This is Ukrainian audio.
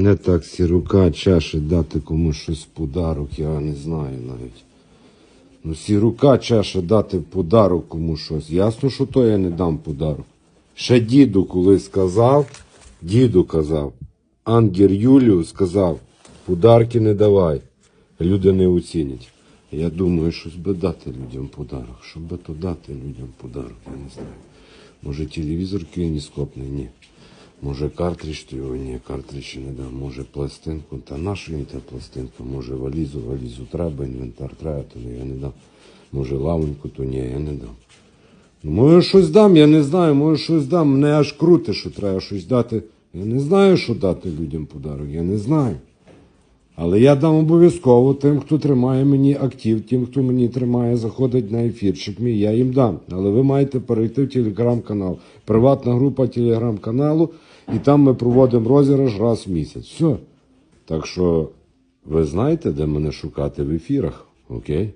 Не так сірука чеше дати комусь щось подарок, я не знаю навіть. Ну, сірука чеше дати подарок комусь щось. Ясно, що то я не дам подарок. Ще діду колись сказав, діду казав, Ангер Юлію сказав, подарки не давай. Люди не оцінять. Я думаю, щось би дати людям подарок. Щоб би то дати людям подарок, я не знаю. Може телевізор кінескопний? Ні. Може картридж його ні, картридж не дам. Може пластинку, та нашу їм та пластинка, може валізу, валізу треба, інвентар треба, то я не дам. Може лавоньку, то ні, я не дам. Ну, може щось дам, я не знаю, може щось дам. Мене аж круте, що треба щось дати. Я не знаю, що дати людям подарок, я не знаю. Але я дам обов'язково тим, хто тримає мені актив, тим, хто мені тримає, заходить на ефірчик мій, я їм дам. Але ви маєте перейти в телеграм-канал. Приватна група телеграм-каналу, і там ми проводимо розіграш раз в місяць. Все. Так що ви знаєте, де мене шукати в ефірах, окей?